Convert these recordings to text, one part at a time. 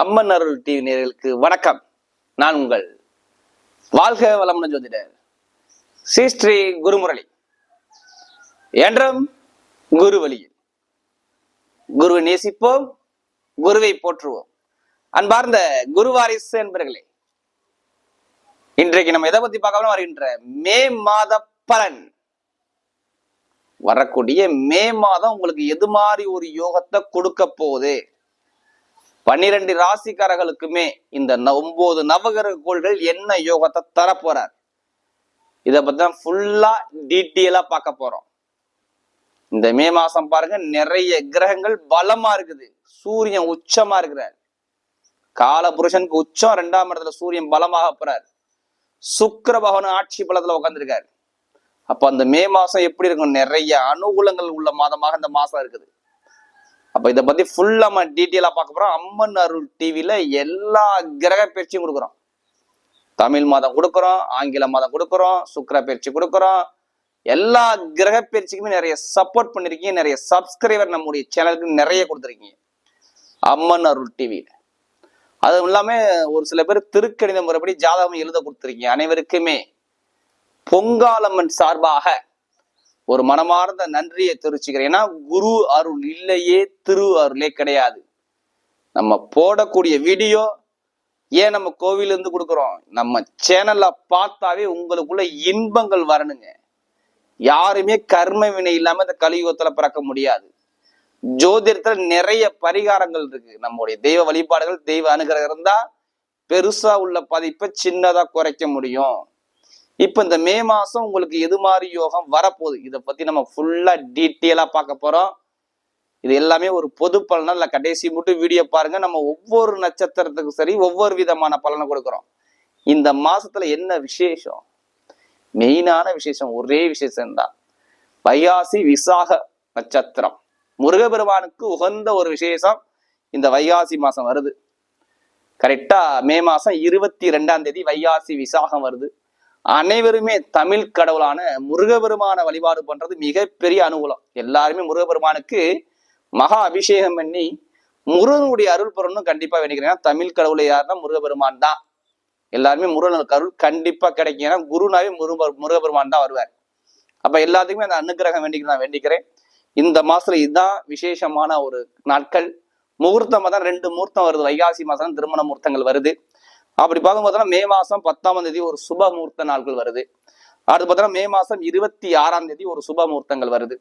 அம்மன் அருள் TV நேர்களுக்கு வணக்கம். நான் உங்கள் வாழ்க வளமுடன் ஜோதிடர் ஸ்ரீ ஸ்ரீ குருமுரளி. என்றும் குரு வழியில் குருவை நேசிப்போம் குருவை போற்றுவோம். அன்பார்ந்த குருவாரிசு என்பர்களே இன்றைக்கு நம்ம எதை பத்தி பார்க்கலாம் வருகின்ற மே மாத பலன். வரக்கூடிய மே மாதம் உங்களுக்கு எது மாதிரி ஒரு யோகத்தை கொடுக்க போகுது? பன்னிரண்டு ராசிக்காரர்களுக்குமே இந்த ந- ஒன்பது நவகிரக கோள்கள் என்ன யோகத்தை தரப்போறார். இதை பத்தி தான் ஃபுல்லா டீட்டெயிலா பார்க்க போறோம். இந்த மே மாசம் பாருங்க நிறைய கிரகங்கள் பலமா இருக்குது. சூரியன் உச்சமா இருக்கிறார். கால புருஷனுக்கு உச்சம் ரெண்டாம் இடத்துல சூரியன் பலமாக போறார். சுக்கர பகவான் ஆட்சி பலத்துல உட்காந்துருக்காரு அப்ப அந்த மே மாசம் எப்படி இருக்கும்? நிறைய அனுகூலங்கள் உள்ள மாதமாக இந்த மாசம் இருக்குது. அப்ப இதை பத்தி ஃபுல்லா நம்ம டீட்டெயிலா பார்க்க போறோம். அம்மன் அருள் டிவியில் எல்லா கிரக பயிற்சியும் கொடுக்குறோம். தமிழ் மாதம் கொடுக்குறோம் ஆங்கில மாதம் கொடுக்குறோம் சுக்கிர பயிற்சி கொடுக்குறோம். எல்லா கிரக பயிற்சிக்குமே நிறைய சப்போர்ட் பண்ணிருக்கீங்க. நிறைய சப்ஸ்கிரைபர் நம்முடைய சேனலுக்கு நிறைய கொடுத்துருக்கீங்க. அம்மன் அருள் டிவியில அதுவும் இல்லாமல் ஒரு சில பேர் திருக்கணித முறைப்படி ஜாதகம் எழுத கொடுத்துருக்கீங்க. அனைவருக்குமே பொங்காலம்மன் சார்பாக ஒரு மனமார்ந்த நன்றியை தெரிவிச்சுக்கிறேன். ஏன்னா குரு அருள் இல்லையே திரு அருளே கிடையாது. நம்ம போடக்கூடிய வீடியோ ஏன் நம்ம கோவிலேருந்து கொடுக்குறோம்? நம்ம சேனல்ல பார்த்தாவே உங்களுக்குள்ள இன்பங்கள் வரணுங்க. யாருமே கர்ம வினை இல்லாம இந்த கலியுகத்துல பிறக்க முடியாது. ஜோதிடத்துல நிறைய பரிகாரங்கள் இருக்கு. நம்முடைய தெய்வ வழிபாடுகள் தெய்வ அனுகிரகம் இருந்தா பெருசா உள்ள பதிப்பை சின்னதா குறைக்க முடியும். இப்ப இந்த மே மாசம் உங்களுக்கு எது மாதிரி யோகம் வரப்போகுது? இதை பத்தி நம்ம ஃபுல்லா டீட்டெயிலா பார்க்க போறோம். இது எல்லாமே ஒரு பொது பலனா இல்லை கடைசி மட்டும் வீடியோ பாருங்க. நம்ம ஒவ்வொரு நட்சத்திரத்துக்கும் சரி ஒவ்வொரு விதமான பலனை கொடுக்குறோம். இந்த மாசத்துல என்ன விசேஷம்? மெயினான விசேஷம் ஒரே விசேஷம்தான். வையாசி வைகாசி விசாக நட்சத்திரம். முருகபெருமானுக்கு உகந்த ஒரு விசேஷம் இந்த வைகாசி மாசம் வருது. கரெக்டா மே மாசம் இருபத்தி ரெண்டாம் தேதி வைகாசி விசாகம் வருது. அனைவருமே தமிழ் கடவுளான முருகபெருமான வழிபாடு பண்றது மிகப்பெரிய அனுகூலம். எல்லாருமே முருகபெருமானுக்கு மகா அபிஷேகம் பண்ணி முருகனுடைய அருள் பெறணும் கண்டிப்பா வேண்டிக்கிறேன். ஏன்னா தமிழ் கடவுளை யாருன்னா முருகபெருமான் தான். எல்லாருமே முருகனுக்கு அருள் கண்டிப்பா கிடைக்கும். ஏன்னா குருனாவே முருக முருகபெருமான் தான் வருவார். அப்ப எல்லாத்துக்குமே அந்த அனுக்கிரகம் வேண்டிக்கிறேன் நான் வேண்டிக்கிறேன். இந்த மாசத்துல இதுதான் விசேஷமான ஒரு நாட்கள். முகூர்த்தம் தான் ரெண்டு முகூர்த்தம் வருது. வைகாசி மாசம் திருமண முகூர்த்தங்கள் வருது. அப்படி பார்க்கும்போது மே மாசம் பத்தாம் தேதி ஒரு சுப முகூர்த்த நாட்கள் வருது. அடுத்து பார்த்தோம்னா மே மாசம் இருபத்தி ஆறாம் தேதி ஒரு சுப முகூர்த்தங்கள் வருது.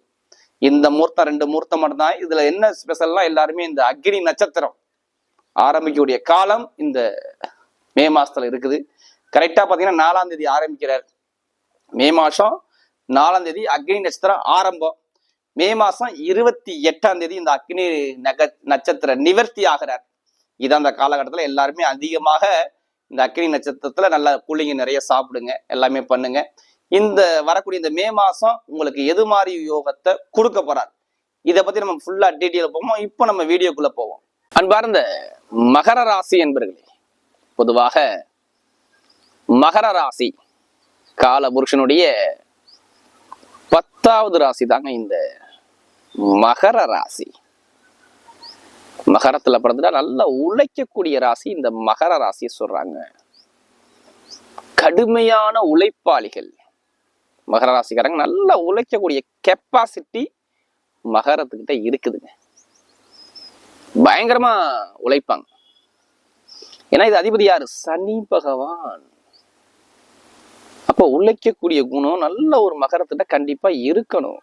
இந்த முகூர்த்தம் ரெண்டு முகூர்த்தம் மட்டும்தான். இதுல என்ன ஸ்பெஷல்னா எல்லாருமே இந்த அக்னி நட்சத்திரம் ஆரம்பிக்கக்கூடிய காலம் இந்த மே மாசத்துல இருக்குது. கரெக்டா பாத்தீங்கன்னா நாலாம் தேதி ஆரம்பிக்கிறார். மே மாசம் நாலாம் தேதி அக்னி நட்சத்திரம் ஆரம்பம். மே மாசம் இருபத்தி எட்டாம் தேதி இந்த அக்னி நக நட்சத்திர நிவர்த்தி ஆகிறார். இதான் அந்த காலகட்டத்தில் எல்லாருமே அதிகமாக இந்த அக்னி நட்சத்திரத்துல நல்லா கூலிங்க நிறைய சாப்பிடுங்க எல்லாமே பண்ணுங்க. இந்த வரக்கூடிய இந்த மே மாசம் உங்களுக்கு எது மாதிரி யோகத்தை கொடுக்க போறார்? இதை பத்தி நம்ம ஃபுல்லா டீட்டெயில் போவோம் இப்போ நம்ம வீடியோக்குள்ள போவோம். அன்பார்ந்த மகர ராசி என்பர்களே பொதுவாக மகர ராசி கால புருஷனுடைய பத்தாவது ராசி தாங்க இந்த மகர ராசி. மகரத்துல பிறந்துட்டா நல்லா உழைக்கக்கூடிய ராசி இந்த மகர ராசியை சொல்றாங்க. கடுமையான உழைப்பாளிகள். மகர ராசிக்காரங்க நல்லா உழைக்கக்கூடிய கெப்பாசிட்டி மகரத்துக்கிட்ட இருக்குதுங்க. பயங்கரமா உழைப்பாங்க. ஏன்னா இது அதிபதி யாரு? சனி பகவான். அப்ப உழைக்கக்கூடிய குணம் நல்ல ஒரு மகரத்திட்ட கண்டிப்பா இருக்கணும்.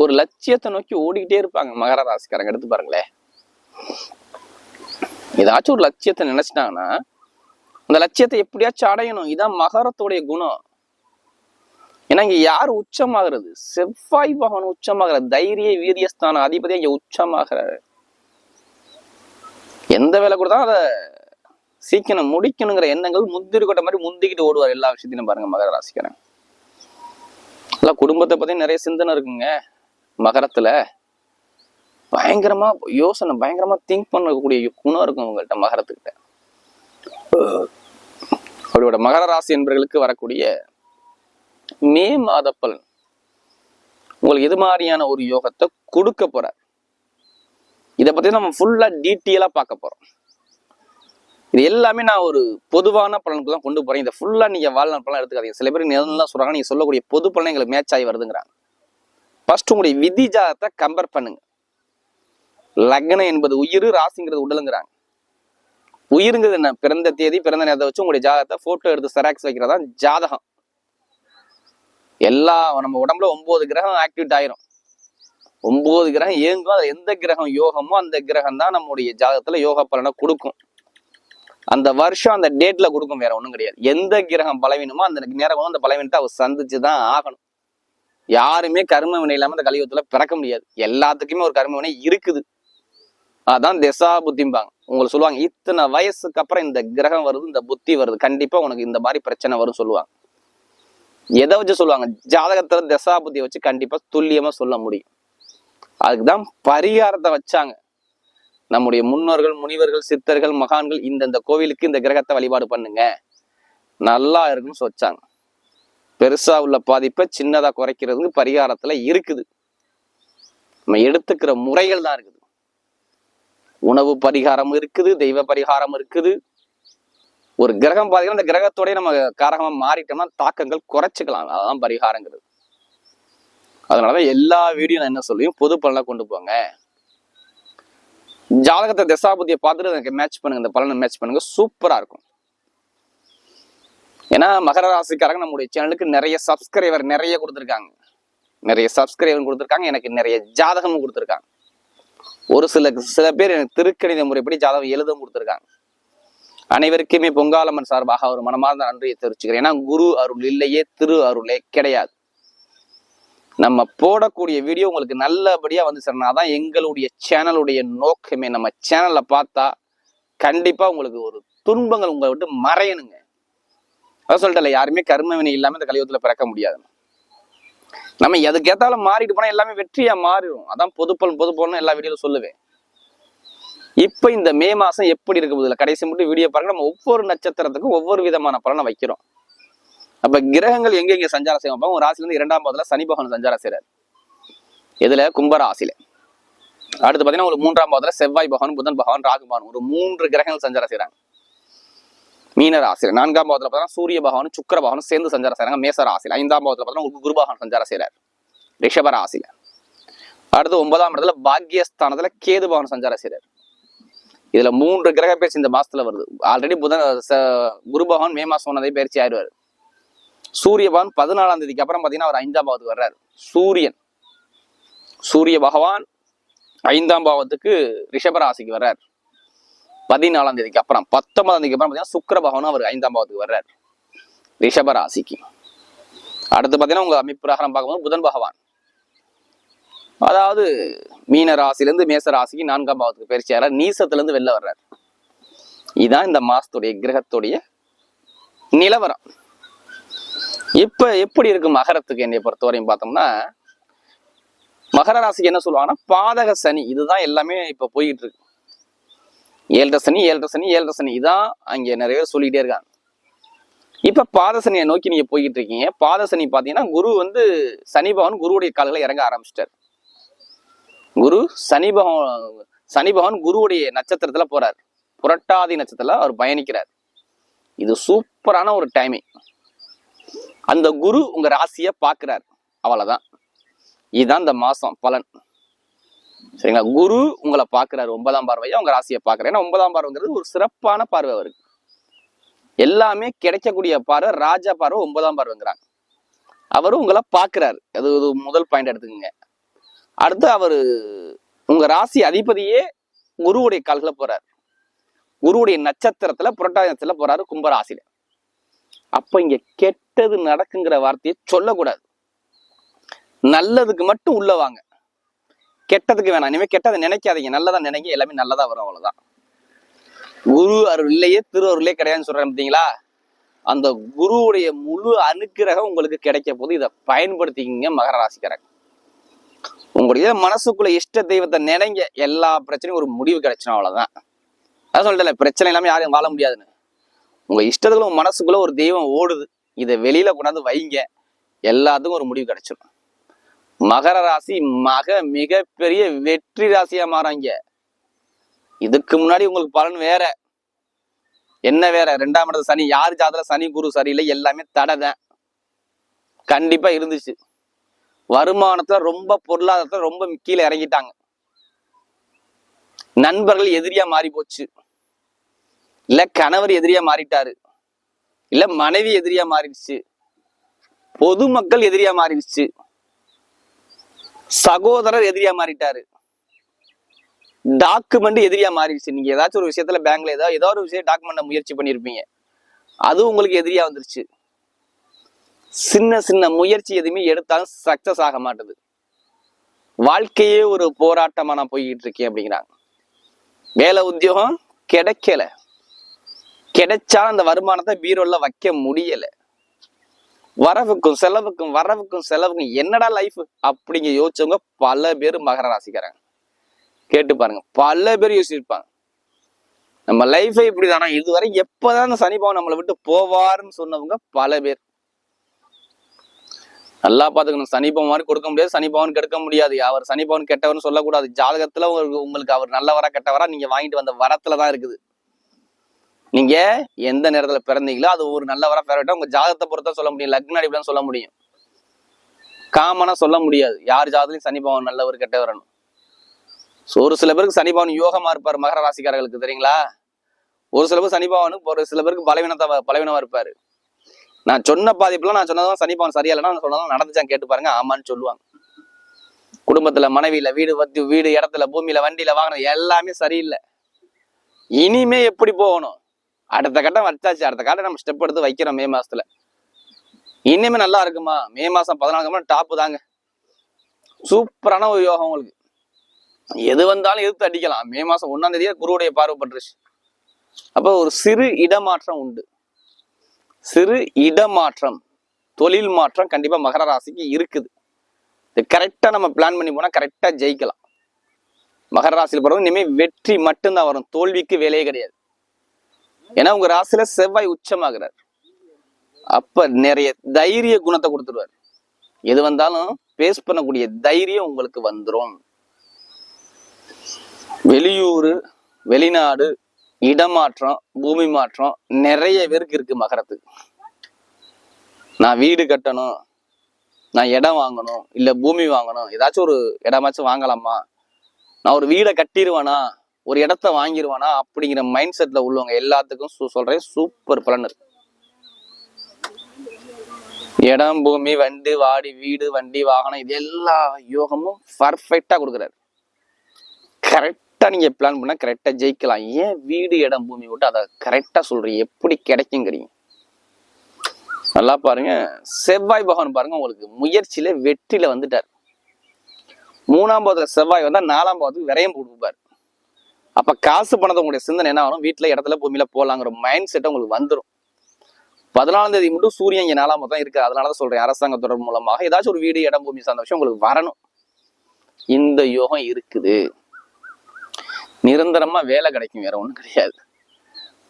ஒரு லட்சியத்தை நோக்கி ஓடிக்கிட்டே இருப்பாங்க மகர ராசிக்காரங்க. எடுத்து பாருங்களேன். ஏதாச்சும் ஒரு லட்சியத்தை நினைச்சிட்டாங்கன்னா அந்த லட்சியத்தை எப்படியாச்சும் அடையணும். இதான் மகரத்துடைய குணம். ஏன்னா இங்க யார் உச்சமாகிறது? செவ்வாய் பகவான் உச்சமாகிறது தைரிய வீரியஸ்தான அதிபதி இங்க உச்சமாகிறாரு. எந்த வேலை கொடுத்தாலும் அதை சீக்கிரம் முடிக்கணுங்கிற எண்ணங்கள் முந்திரி கொட்ட மாதிரி முந்திக்கிட்டு ஓடுவார் எல்லா விஷயத்தையும் பாருங்க மகர ராசிக்காரன் எல்லாம் குடும்பத்தை பத்தி நிறைய சிந்தனை இருக்குங்க. மகரத்துல பயங்கரமா யோசனை பயங்கரமா திங்க் பண்ணக்கூடிய குணம் இருக்கும் உங்கள்கிட்ட மகரத்துக்கிட்ட. அவரோட மகர ராசி என்பவர்களுக்கு வரக்கூடிய மே மாத பலன். உங்களுக்கு எது மாதிரியான ஒரு யோகத்தை கொடுக்க போறார்? இதை பத்தி நம்ம ஃபுல்லா டீட்டெயிலா பார்க்க போறோம். இது எல்லாமே நான் ஒரு பொதுவான பலனுக்கு தான் கொண்டு போறேன். இதை ஃபுல்லா நீங்க வாழ்நாள் பலன் எடுத்துக்காதீங்க. சில பேர் நல்லா சொல்றாங்க நீங்க சொல்லக்கூடிய பொது பலன் எங்களுக்கு மேட்ச் ஆகி வருதுங்கிறாங்க. ஃபர்ஸ்ட் உங்களுடைய விதி ஜாதகத்தை கம்பேர் பண்ணுங்க. லக்னம் என்பது உயிர் ராசிங்கிறது உடலுங்கிறாங்க. உயிருங்கிறது என்ன? பிறந்த தேதி பிறந்த நேரத்தை வச்சு உங்களுடைய ஜாதகத்தை போட்டோ எடுத்து செராக்ஸ் வைக்கிறதா? ஜாதகம். எல்லா நம்ம உடம்புல ஒன்பது கிரகம் ஆக்டிவேட் ஆயிரும். ஒன்பது கிரகம் இயங்கும். அது எந்த கிரகம் யோகமோ அந்த கிரகம் தான் நம்முடைய ஜாதகத்துல யோக பலனை கொடுக்கும். அந்த வருஷம் அந்த டேட்ல கொடுக்கும் வேற ஒன்றும் கிடையாது. எந்த கிரகம் பலவீனமோ அந்த நேரம் அந்த பலவீனத்தை அவர் சந்திச்சு தான் ஆகணும். யாருமே கர்ம வினை இல்லாம இந்த கலியுகத்துல பிறக்க முடியாது. எல்லாத்துக்குமே ஒரு கர்ம வினை இருக்குது. அதான் திசா புத்திம்பாங்க. உங்களுக்கு சொல்லுவாங்க இத்தனை வயசுக்கு அப்புறம் இந்த கிரகம் வருது இந்த புத்தி வருது. கண்டிப்பா உனக்கு இந்த மாதிரி பிரச்சனை வரும் சொல்லுவாங்க. எதை வச்சு சொல்லுவாங்க? ஜாதகத்துல திசா புத்தியை வச்சு கண்டிப்பா துல்லியமா சொல்ல முடியும். அதுக்குதான் பரிகாரத்தை வச்சாங்க. நம்முடைய முன்னோர்கள் முனிவர்கள் சித்தர்கள் மகான்கள் இந்தந்த கோவிலுக்கு இந்த கிரகத்தை வழிபாடு பண்ணுங்க. நல்லா இருக்குன்னு வச்சாங்க பெருசா உள்ள பாதிப்பை சின்னதா குறைக்கிறதுக்கு பரிகாரத்துல இருக்குது. நம்ம எடுத்துக்கிற முறைகள் தான் இருக்குது. உணவு பரிகாரம் இருக்குது தெய்வ பரிகாரம் இருக்குது. ஒரு கிரகம் பார்த்தீங்கன்னா அந்த கிரகத்தோடய நம்ம காரகமாக மாறிட்டோம்னா தாக்கங்கள் குறைச்சிக்கலாம். அதான் பரிகாரங்கிறது. அதனாலதான் எல்லா வீடியோ நான் என்ன சொல்லியும் பொது பலனை கொண்டு போங்க. ஜாதகத்தை தசாபதியை பார்த்துட்டு எனக்கு மேட்ச் பண்ணுங்க. இந்த பலனை மேட்ச் பண்ணுங்க. சூப்பராக இருக்கும். ஏன்னா மகர ராசிக்காரங்க நம்முடைய சேனலுக்கு நிறைய சப்ஸ்கிரைபர் நிறைய கொடுத்துருக்காங்க. நிறைய சப்ஸ்கிரைபர் கொடுத்துருக்காங்க. எனக்கு நிறைய ஜாதகமும் கொடுத்துருக்காங்க. ஒரு சில சில பேர் எனக்கு திருக்கணித முறைப்படி ஜாதகம் எழுதவும் கொடுத்துருக்காங்க. அனைவருக்குமே பொங்காலம்மன் சார்பாக ஒரு மனமார்ந்த நன்றியை தெரிவிச்சுக்கிறேன். ஏன்னா குரு அருள் இல்லையே திரு அருளே கிடையாது. நம்ம போடக்கூடிய வீடியோ உங்களுக்கு நல்லபடியாக வந்து சேரணும். அதான் எங்களுடைய சேனலுடைய நோக்கமே. நம்ம சேனலை பார்த்தா கண்டிப்பாக உங்களுக்கு ஒரு துன்பங்கள் உங்களை விட்டு மறையணுங்க. அதான் சொல்லிட்டல யாருமே கர்ம வினை இல்லாம இந்த கலியுகத்துல பிறக்க முடியாது நம்ம எதுக்கு ஏத்தாலும் மாறிட்டு போனா எல்லாமே வெற்றியா மாறிடும் அதான் பொதுப்பலன் பொதுப்பலன் எல்லா வீடியோல சொல்லுவேன். இப்ப இந்த மே மாசம் எப்படி இருக்க போகுதுல கடைசி மட்டும் வீடியோ பாருங்க. நம்ம ஒவ்வொரு நட்சத்திரத்துக்கும் ஒவ்வொரு விதமான பலனை வைக்கிறோம். அப்ப கிரகங்கள் எங்க எங்க சஞ்சாரம் செய்வோம் பார்ப்போம். ஒரு ராசில இருந்து இரண்டாம் பாதத்துல சனி பகவான் சஞ்சாரம் செய்றாரு. இதுல கும்பராசியில. அடுத்து பாத்தீங்கன்னா ஒரு மூன்றாம் பாதத்துல செவ்வாய் பகவான் புதன் பகவான் ராகு பகவான். ஒரு மூன்று கிரகங்கள் சஞ்சாரம் செய்யறாங்க மீன ராசியில நான்காம் பாவத்தில் பார்த்தீங்கன்னா சூரிய பகவானும் சுக்கர பகவானும் சேர்ந்து சஞ்சாரம் செய்கிறாங்க மேச ராசியில் ஐந்தாம் பாவத்தில் பார்த்தீங்கன்னா குரு பகவான் சஞ்சாரம் செய்கிறார் ரிஷப ராசியில். அடுத்து ஒன்பதாம் இடத்துல பாக்கியஸ்தானத்துல கேது பகவான் சஞ்சாரம் செய்கிறார் இதுல மூன்று கிரக பயிற்சி இந்த மாசத்துல வருது. ஆல்ரெடி புதன் ச- குரு பகவான் மே மாசம் ஒன்னதே பயிற்சி ஆயிடுவார். சூரிய பகவான் பதினாலாம் தேதிக்கு அப்புறம் பார்த்தீங்கன்னா அவர் ஐந்தாம் பாவத்துக்கு வர்றாரு. சூரியன். சூரிய பகவான் ஐந்தாம் பாவத்துக்கு ரிஷப ராசிக்கு பதினாலாம் தேதிக்கு அப்புறம் பத்தொன்பதாம் தேதிக்கு அப்புறம் பார்த்தீங்கன்னா சுக்கர பகவானும் அவர் ஐந்தாம் பாவத்துக்கு வர்றாரு. ரிஷப ராசிக்கு அடுத்து பாத்தீங்கன்னா உங்க அமைப்பு பிரகாரம் பார்க்கும்போது புதன் பகவான். அதாவது மீன ராசிலேருந்து மேச ராசிக்கு நான்காம் பாவத்துக்கு பயிற்சி ஆகிறார். நீசத்துல இருந்து வெளில வர்றாரு. இதுதான் இந்த மாசத்துடைய கிரகத்துடைய நிலவரம். இப்ப எப்படி இருக்கு மகரத்துக்கு என்னை பொறுத்தவரையும் பார்த்தோம்னா மகர ராசிக்கு என்ன சொல்லுவாங்கன்னா பாதக சனி. இதுதான் எல்லாமே இப்ப போயிட்டு இருக்கு. ஏழரை சனி ஏழரை சனி ஏழரை சனி. இதான் அங்கே நிறைய பேர் சொல்லிட்டே இருக்காங்க. இப்போ பாதசனியை நோக்கி நீங்கள் போய்கிட்டு இருக்கீங்க. பாதசனி பார்த்தீங்கன்னா குரு வந்து சனி பகவான் குருவுடைய கால்களை இறங்க ஆரம்பிச்சிட்டார். குரு சனி பகவான் சனி பகவான் குருவுடைய நட்சத்திரத்தில் போகிறார் புரட்டாதி நட்சத்திரத்தில் அவர் பயணிக்கிறார். இது சூப்பரான ஒரு டைமிங் அந்த குரு உங்கள் ராசியை பார்க்குறார். அவ்வளோதான் இதுதான் இந்த மாதம் பலன். சரிங்களா? குரு உங்களை பாக்குறாரு ஒன்பதாம் பார்வையா? உங்க ராசியை பாக்குறாரு ஏன்னா ஒன்பதாம் பார்வைங்கிறது ஒரு சிறப்பான பார்வை அவருக்கு. எல்லாமே கிடைக்கக்கூடிய பார்வை ராஜா பார்வை ஒன்பதாம் பார்வைங்கிறாங்க அவரு உங்களை பாக்குறாரு அது ஒரு முதல் பாயிண்ட் எடுத்துக்கோங்க. அடுத்து அவரு உங்க ராசி அதிபதியே குருவுடைய கால்களை போறாரு. குருவுடைய நட்சத்திரத்துல புரட்டாதி நட்சத்திரத்துல போறாரு கும்பராசியில. அப்ப இங்க கெட்டது நடக்குங்கிற வார்த்தையை சொல்லக்கூடாது. நல்லதுக்கு மட்டும் உள்ள வாங்க. கெட்டதுக்கு வேணாம். இனிமே கெட்டதை நினைக்காதீங்க. நல்லதா நினைக்க எல்லாமே நல்லதா வரும் அவ்வளவுதான். குரு அருள் இல்லையே திரு அருளே கிடையாதுன்னு சொல்றேன் பார்த்தீங்களா அந்த குருவுடைய முழு அனுக்கிரகம் உங்களுக்கு கிடைக்க போது இதை பயன்படுத்திக்கிங்க மகர ராசிக்காரங்க. உங்களுடைய மனசுக்குள்ள இஷ்ட தெய்வத்தை நினைங்க. எல்லா பிரச்சனையும் ஒரு முடிவு கிடைச்சிடும் அவ்வளவுதான். அதான் சொல்லிட்டல பிரச்சனை இல்லாம யாரும் வாழ முடியாதுன்னு. உங்க இஷ்டத்துக்குள்ள உங்க மனசுக்குள்ள ஒரு தெய்வம் ஓடுது. இதை வெளியில கொண்டாந்து வைங்க. எல்லாத்துக்கும் ஒரு முடிவு கிடைச்சிடும் மகர ராசி மக மிகப்பெரிய வெற்றி ராசியா மாறாங்க. இதுக்கு முன்னாடி உங்களுக்கு பலன் வேற. என்ன வேற? ரெண்டாம் இடத்துல சனி யார் ஜாதகத்துல சனி குரு சரியில்லை எல்லாமே தடைதான் கண்டிப்பா இருந்துச்சு. வருமானத்துல ரொம்ப பொருளாதாரத்துல ரொம்ப கீழே இறங்கிட்டாங்க. நண்பர்கள் எதிரியா மாறி போச்சு. இல்ல கணவர் எதிரியா மாறிட்டாரு. இல்ல மனைவி எதிரியா மாறிடுச்சு. பொதுமக்கள் எதிரியா மாறிடுச்சு. சகோதரர் எதிரியா மாறிட்டாரு. டாக்குமெண்ட் எதிரியா மாறிடுச்சு. நீங்க ஏதாச்சும் ஒரு விஷயத்துல பேங்க்ல ஏதாவது ஏதோ ஒரு விஷயம் டாக்குமெண்ட் முயற்சி பண்ணிருப்பீங்க. அது உங்களுக்கு எதிரியா வந்துருச்சு. சின்ன சின்ன முயற்சி எதுவுமே எடுத்தாலும் சக்சஸ் ஆக மாட்டுது. வாழ்க்கையே ஒரு போராட்டமா நான் போய்கிட்டு இருக்கேன் அப்படிங்கிறாங்க. வேலை உத்தியோகம் கிடைக்கல. கிடைச்சாலும் அந்த வருமானத்தை பீரோல வைக்க முடியல. வரவுக்கும் செலவுக்கும் வரவுக்கும் செலவுக்கும் என்னடா லைஃப் அப்படிங்க யோசிச்சவங்க பல பேர் மகர ராசிக்காரங்க. கேட்டு பாருங்க. பல பேர் யோசிச்சிருப்பாங்க. நம்ம லைஃபே இப்படிதானா? இதுவரை எப்பதான் அந்த சனிபாவம் நம்மளை விட்டு போவாருன்னு சொன்னவங்க பல பேர். நல்லா பாத்துக்கணும் சனிபவன் மாதிரி கொடுக்க முடியாது. சனிபவன் கெடுக்க முடியாது. அவர் சனிபவன் கெட்டவர்னு சொல்லக்கூடாது. ஜாதகத்துல உங்களுக்கு உங்களுக்கு அவர் நல்லவரா கெட்டவரா நீங்க வாங்கிட்டு வந்த வரத்துல தான் இருக்குது. நீங்க எந்த நேரத்துல பிறந்தீங்களோ அது ஒரு நல்லவரா பிறவிட்டா உங்க ஜாதகத்தை பொறுத்தா சொல்ல முடியும். லக்ன அடிப்படையில் சொல்ல முடியும். காமனா சொல்ல முடியாது. யார் ஜாதகத்தையும் சனி பவன் நல்லவர் கெட்டவரணும் So, ஒரு சில பேருக்கு சனி பவன் யோகமா இருப்பார் மகர ராசிக்காரர்களுக்கு தெரியுங்களா? ஒரு சில பேர் சனி பவனுக்கு ஒரு சில பேருக்கு பலவீனத்தை பலவீனமா இருப்பாரு. நான் சொன்ன பாதிப்புல நான் சொன்னதான் சனி பவன் சரியா இல்லைன்னா நான் சொன்னதான் நடந்துச்சான் கேட்டு பாருங்க ஆமான்னு சொல்லுவாங்க. குடும்பத்துல மனைவியில வீடு வத்தி வீடு இடத்துல பூமியில வண்டியில வாங்கின எல்லாமே சரியில்லை. இனிமே எப்படி போகணும்? அடுத்த கட்டம் வச்சாச்சு. அடுத்த கட்டம் நம்ம ஸ்டெப் எடுத்து வைக்கிறோம் மே மாசத்துல. இன்னுமே நல்லா இருக்குமா? மே மாசம் பதினாலு டாப்பு தாங்க. சூப்பரான ஒரு யோகம் உங்களுக்கு. எது வந்தாலும் எதிர்த்து அடிக்கலாம். மே மாசம் ஒன்னாம் தேதியே குருவுடைய பார்வை பட்டுருச்சு. ஒரு சிறு இடமாற்றம் உண்டு. சிறு இடமாற்றம் தொழில் மாற்றம் கண்டிப்பா மகர ராசிக்கு இருக்குது. இது கரெக்டா நம்ம பிளான் பண்ணி போனா கரெக்டா ஜெயிக்கலாம். மகர ராசியில் பிறகு இனிமேல் வெற்றி மட்டும்தான் வரும். தோல்விக்கு வேலையே கிடையாது. ஏன்னா உங்க ராசியில செவ்வாய் உச்சமாகிறார். அப்ப நிறைய தைரிய குணத்தை கொடுத்துருவார். எது வந்தாலும் பேஸ் பண்ணக்கூடிய தைரியம் உங்களுக்கு வந்துடும் வெளியூர் வெளிநாடு இடமாற்றம் பூமி மாற்றம் நிறைய பேருக்கு இருக்கு மகரத்துக்கு. நான் வீடு கட்டணும் நான் இடம் வாங்கணும் இல்லை பூமி வாங்கணும் ஏதாச்சும் ஒரு இடமாச்சும் வாங்கலாமா? நான் ஒரு வீடை கட்டிடுவேனா ஒரு இடத்த வாங்கிடுவானா அப்படிங்கிற மைண்ட் செட்ல உள்ளவங்க எல்லாத்துக்கும் சொல்றேன் சூப்பர் பலன் இருக்கு. இடம் பூமி வண்டி வாடி வீடு வண்டி வாகனம் இது எல்லா யோகமும் பர்ஃபெக்டா கொடுக்குறாரு. கரெக்டா நீங்க பிளான் பண்ணா கரெக்டா ஜெயிக்கலாம். ஏன் வீடு இடம் பூமி விட்டு அதை கரெக்டா சொல்றீங்க? எப்படி கிடைக்குங்கிறீங்க. நல்லா பாருங்க. செவ்வாய் பகவான் பாருங்க உங்களுக்கு முயற்சியில வெற்றியில வந்துட்டார். மூணாம் பாவத்துல செவ்வாய் வந்தா நாலாம் பாவத்துக்கு விரையும் கொடுப்பார் அப்ப காசு பணத்தை உங்களுடைய சிந்தனை என்ன ஆகும்? வீட்டுல இடத்துல பூமியில போகலாங்கிற மைண்ட் செட் உங்களுக்கு வந்துடும் பதினாலாம் தேதி மட்டும் சூரியன் இங்க நாலாம் பாவம் தான் இருக்கு. அதனாலதான் சொல்றேன் அரசாங்க தொடர்பு மூலமாக ஏதாச்சும் ஒரு வீடு இடம் பூமி சார்ந்த விஷயம் உங்களுக்கு வரணும். இந்த யோகம் இருக்குது. நிரந்தரமா வேலை கிடைக்கும் வேற ஒண்ணும் கிடையாது.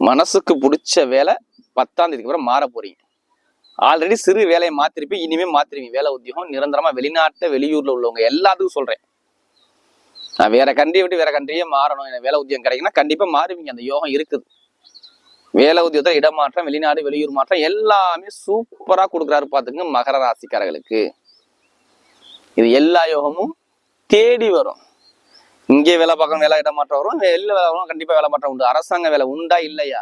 மனசுக்கு பிடிச்ச வேலை பத்தாம் தேதிக்கு அப்புறம் மாற போறீங்க. ஆல்ரெடி சிறு வேலையை மாத்திருப்பீங்க இனிமே மாத்திருவீங்க. வேலை உத்தியோகம் நிரந்தரமா வெளிநாட்டு வெளியூர்ல உள்ளவங்க எல்லாத்துக்கும் சொல்றேன். நான் வேற கண்ட்ரியை விட்டு வேற கண்ட்ரியே மாறணும். எனக்கு வேலை உத்தியம் கிடைக்குன்னா கண்டிப்பா மாறுவீங்க. அந்த யோகம் இருக்குது. வேலை உத்தியோகத்தை இடமாற்றம் வெளிநாடு வெளியூர் மாற்றம் எல்லாமே சூப்பரா கொடுக்குறாரு பாத்துங்க மகர ராசிக்காரர்களுக்கு. இது எல்லா யோகமும் தேடி வரும். இங்கே வேலை பார்க்கணும் வேலை இடமாற்றம் வரும். வெளில வேலை வரும் கண்டிப்பா வேலை மாற்றம் உண்டு. அரசாங்க வேலை உண்டா இல்லையா?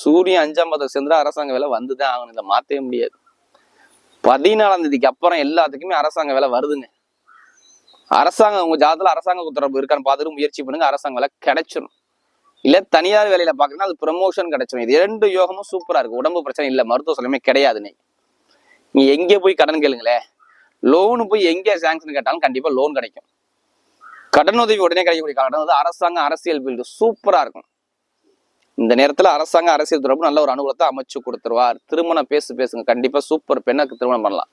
சூரியன் அஞ்சாம் பதம் சேர்ந்தா அரசாங்க வேலை வந்துதான் ஆகணும். இதை மாத்தவே முடியாது. பதினாலாம் தேதிக்கு அப்புறம் எல்லாத்துக்குமே அரசாங்க வேலை வருதுங்க. அரசாங்கம் உங்க ஜாதத்துல அரசாங்க உத்தரவு இருக்கான்னு பார்த்துட்டு முயற்சி பண்ணுங்க. அரசாங்க வேலை கிடைச்சிடும் இல்ல தனியார் வேலையில பாக்குறீங்கன்னா அது ப்ரமோஷன் கிடைச்சிடும் இது ரெண்டு யோகமும் சூப்பரா இருக்கு. உடம்பு பிரச்சனை இல்ல மருத்துவ செலவுமே கிடையாது நீ நீ எங்க போய் கடன் கேளுங்களேன். லோனு போய் எங்க சாங்ஷன் கேட்டாலும் கண்டிப்பா லோன் கிடைக்கும். கடன் உதவி உடனே கிடைக்கக்கூடிய கடன் வந்து அரசாங்க அரசியல் ஃபீல்டு சூப்பரா இருக்கும். இந்த நேரத்துல அரசாங்க அரசியல் தொடர்பு நல்ல ஒரு அனுகூலத்தை அமைச்சு கொடுத்துருவார். திருமணம் பேசு பேசுங்க. கண்டிப்பா சூப்பர் பெண்ணுக்கு திருமணம் பண்ணலாம்.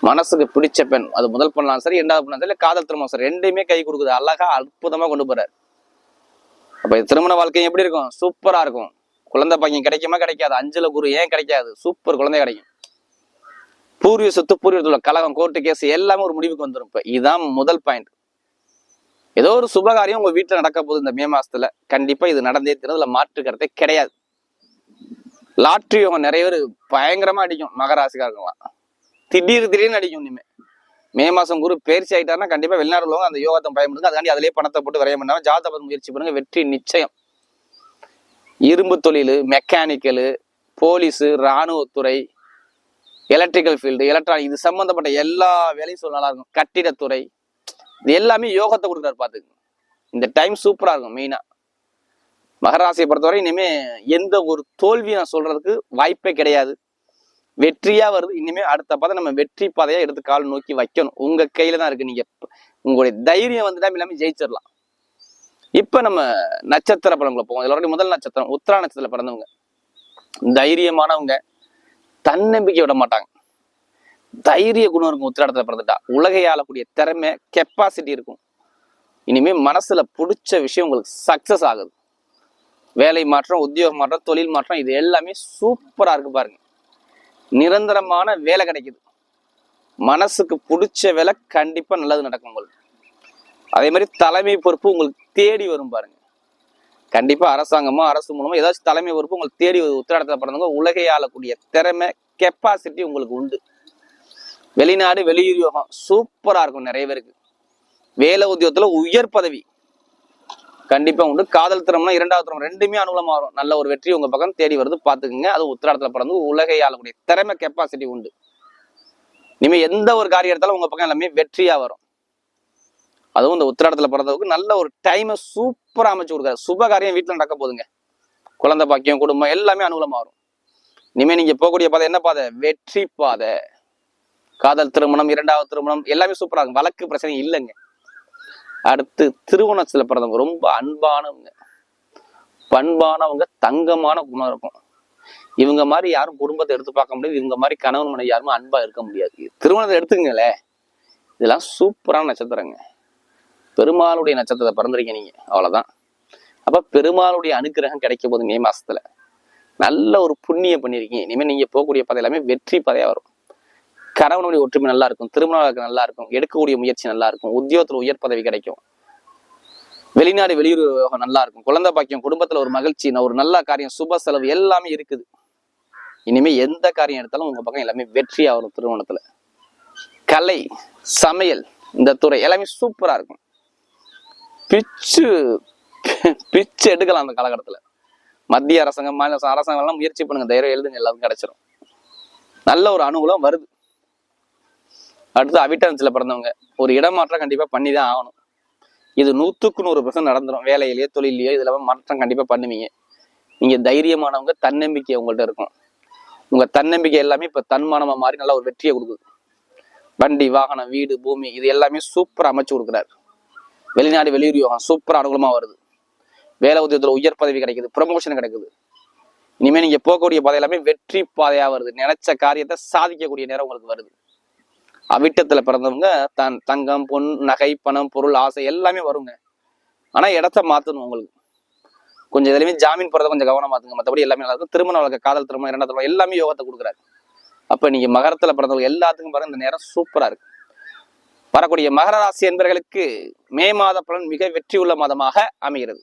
மனசுக்கு பிடிச்ச பெண். அது முதல் பண்ணலாம் சரி இரண்டாவது பண்ணலாம் சரி காதல் திருமணம் சரி ரெண்டுமே கை கொடுக்குது. அழகா அற்புதமா கொண்டு போறாரு. அப்ப திருமண வாழ்க்கை எப்படி இருக்கும்? சூப்பரா இருக்கும். குழந்தை பையன் கிடைக்குமா கிடைக்காது. அஞ்சுல குரு ஏன் கிடைக்காது? சூப்பர் குழந்தை கிடைக்கும். பூர்வீக சொத்து பூர்வீகத்துல கலகம் கோர்ட்டு கேஸ் எல்லாமே ஒரு முடிவுக்கு வந்துடும் இப்ப இதுதான் முதல் பாயிண்ட் ஏதோ ஒரு சுபகாரியம் உங்க வீட்டுல நடக்க போகுது இந்த மே மாசத்துல. கண்டிப்பா இது நடந்தே தீரும். மாற்று கருத்தே கிடையாது. லாட்ரி நிறைய பேர் பயங்கரமா அடிக்கும். மகராசிக்காரங்களாம் திடீர் திடீர்னு அடிக்கும் இனிமே. மே மாதம் குரு பயிற்சி ஆகிட்டாருன்னா கண்டிப்பாக வெளிநாடு உள்ளவங்க அந்த யோகத்தை பயன்படுங்க அதுக்காண்டி அதிலே பணத்தை போட்டு விரையம் பண்ணாம ஜாதகம் முயற்சி பண்ணுங்க. வெற்றி நிச்சயம். இரும்பு தொழில் மெக்கானிக்கலு போலீஸு இராணுவத்துறை எலக்ட்ரிக்கல் ஃபீல்டு எலக்ட்ரானிக் இது சம்மந்தப்பட்ட எல்லா வேலையும் சொல்ல நல்லா இருக்கும் கட்டிடத்துறை இது எல்லாமே யோகத்தை கொடுக்குறாரு பார்த்துங்க இந்த டைம் சூப்பராக இருக்கும் மெயினாக மகராசியை பொறுத்தவரை இனிமே எந்த ஒரு தோல்வியும் நான் சொல்கிறதுக்கு வாய்ப்பே கிடையாது. வெற்றியா வருது. இனிமே அடுத்த பாதை நம்ம வெற்றி பாதையா எடுத்து கால் நோக்கி வைக்கணும். உங்க கையில தான் இருக்கு. நீங்க உங்களுடைய தைரியம் வந்துட்டா எல்லாமே ஜெயிச்சிடலாம். இப்ப நம்ம நட்சத்திர பலன்களை போவோம். இதோட முதல் நட்சத்திரம் உத்திரா நட்சத்திரத்துல பிறந்தவங்க. தைரியமானவங்க தன்னம்பிக்கை விட மாட்டாங்க. தைரிய குணம் இருக்கும் உத்திராடத்துல பிறந்துட்டா. உலகை ஆளக்கூடிய திறமை கெப்பாசிட்டி இருக்கும். இனிமே மனசுல பிடிச்ச விஷயம் உங்களுக்கு சக்சஸ் ஆகுது. வேலை மாற்றம் உத்தியோக மாற்றம் தொழில் மாற்றம் இது எல்லாமே சூப்பரா இருக்கு பாருங்க. நிரந்தரமான வேலை கிடைக்குது. மனசுக்கு பிடிச்ச வேலை கண்டிப்பாக நல்லது நடக்கும் உங்களுக்கு அதே மாதிரி தலைமை பொறுப்பு உங்களுக்கு தேடி வரும் பாருங்க. கண்டிப்பாக அரசாங்கமோ அரசு மூலமோ ஏதாச்சும் தலைமை பொறுப்பு உங்களுக்கு தேடி வரும். உத்திராடத்துல பிறந்தவங்க உலகை ஆளக்கூடிய திறமை கெப்பாசிட்டி உங்களுக்கு உண்டு. வெளிநாடு வெளியூர் யோகம் இருக்கும் நிறைய பேருக்கு. வேலை உத்தியோகத்தில் உயர் பதவி. கண்டிப்பா உண்டு. காதல் திறம்னா இரண்டாவது திறம் ரெண்டுமே அனுகூலமா வரும். நல்ல ஒரு வெற்றி உங்க பக்கம் தேடி வருது. பாத்துக்குங்க அது உத்திராடத்துல பிறந்து உலகை ஆளக்கூடிய திறமை கெப்பாசிட்டி உண்டு. இனிமே எந்த ஒரு காரியம் எடுத்தாலும் உங்க பக்கம் எல்லாமே வெற்றியா வரும். அதுவும் இந்த உத்திராடத்துல பிறந்தவருக்கு நல்ல ஒரு டைமை சூப்பரா அமைச்சு கொடுக்குறாரு. சுப காரியம் வீட்டுல நடக்க போதுங்க குழந்தை பாக்கியம் குடும்பம் எல்லாமே அனுகூலமா வரும். இனிமே நீங்க போகக்கூடிய பாதை என்ன பாதை? வெற்றி பாதை. காதல் திருமணம் இரண்டாவது திருமணம் எல்லாமே சூப்பராக இருக்கும். வழக்கு பிரச்சனை இல்லைங்க. அடுத்து திருவோணத்தில் பிறந்தவங்க ரொம்ப அன்பானவங்க. பண்பானவங்க தங்கமான குணம் இருக்கும். இவங்க மாதிரி யாரும் குடும்பத்தை எடுத்து பார்க்க முடியாது. இவங்க மாதிரி கணவன் மனைவி யாருமே அன்பா இருக்க முடியாது. திருமணத்தை எடுத்துக்கங்களே. இதெல்லாம் சூப்பரான நட்சத்திரங்க. பெருமாளுடைய நட்சத்திரத்தை பிறந்திருக்க நீங்க. அவ்வளவுதான். அப்ப பெருமாளுடைய அனுக்கிரகம் கிடைக்க போகுது மே மாசத்துல. நல்ல ஒரு புண்ணியம் பண்ணியிருக்கீங்க. இனிமேல் நீங்க போகக்கூடிய பதை எல்லாமே வெற்றி பதையா வரும். கணவனுடைய ஒற்றுமை நல்லா இருக்கும் திருமண நல்லா இருக்கும் எடுக்கக்கூடிய முயற்சி நல்லா இருக்கும் உத்தியோகத்துல உயர் பதவி கிடைக்கும். வெளிநாடு வெளியூர் யோகம் நல்லா இருக்கும் குழந்தை பாக்கியம் குடும்பத்துல ஒரு மகிழ்ச்சி ஒரு நல்ல காரியம் சுப செலவு எல்லாமே இருக்குது. இனிமே எந்த காரியம் எடுத்தாலும் உங்க பக்கம் எல்லாமே வெற்றியா வரும் திருமணத்துல. கலை சமையல் இந்த துறை எல்லாமே சூப்பரா இருக்கும். பிச்சு பிச்சு எடுக்கலாம் அந்த காலகட்டத்துல. மத்திய அரசாங்கம் மாநில அரசாங்கம் எல்லாம் முயற்சி பண்ணுங்க தைரியம் எழுதுங்க எல்லாருக்கும் கிடைச்சிடும் நல்ல ஒரு அனுகூலம் வருது. அடுத்து அவிட்டன்ஸில் பிறந்தவங்க. ஒரு இடமாற்றம் கண்டிப்பாக பண்ணி தான் ஆகணும். இது நூற்றுக்கு நூறு பர்சன்ட் நடந்துடும் வேலையிலேயோ தொழிலையோ இதில் மாற்றம் கண்டிப்பாக பண்ணுவீங்க. நீங்கள் தைரியமானவங்க தன்னம்பிக்கை உங்கள்கிட்ட இருக்கும். உங்கள் தன்னம்பிக்கை எல்லாமே இப்போ தன்மானமாக மாறி நல்ல ஒரு வெற்றியை கொடுக்குது. வண்டி வாகனம் வீடு பூமி இது எல்லாமே சூப்பராக அமைச்சு கொடுக்குறாரு. வெளிநாடு வெளியூர் யோகம் சூப்பராக அனுகூலமாக வருது. வேலை உத்தியத்தில் உயர் பதவி கிடைக்குது ப்ரமோஷன் கிடைக்குது. இனிமேல் நீங்கள் போகக்கூடிய பாதை எல்லாமே வெற்றி பாதையாக வருது. நினைச்ச காரியத்தை சாதிக்கக்கூடிய நேரம் உங்களுக்கு வருது. அவிட்டத்துல பிறந்தவங்க தன் தங்கம் பொன் நகை பணம் பொருள் ஆசை எல்லாமே வருங்க. ஆனா இடத்த மாத்தணும் உங்களுக்கு. கொஞ்சம் இதுலயுமே ஜாமீன் போறத கொஞ்சம் கவனம் மாற்றுங்க மற்றபடி எல்லாமே நல்லா இருக்கும். திருமண வழக்கு காதல் திருமணம் இரண்டாம் திருமணம் எல்லாமே யோகத்தை கொடுக்குறாரு. அப்ப நீங்க மகரத்துல பிறந்தவங்க எல்லாத்துக்கும் பாருங்க இந்த நேரம் சூப்பரா இருக்கு. வரக்கூடிய மகர ராசி என்பவர்களுக்கு மே மாத பலன் மிக வெற்றியுள்ள மாதமாக அமைகிறது.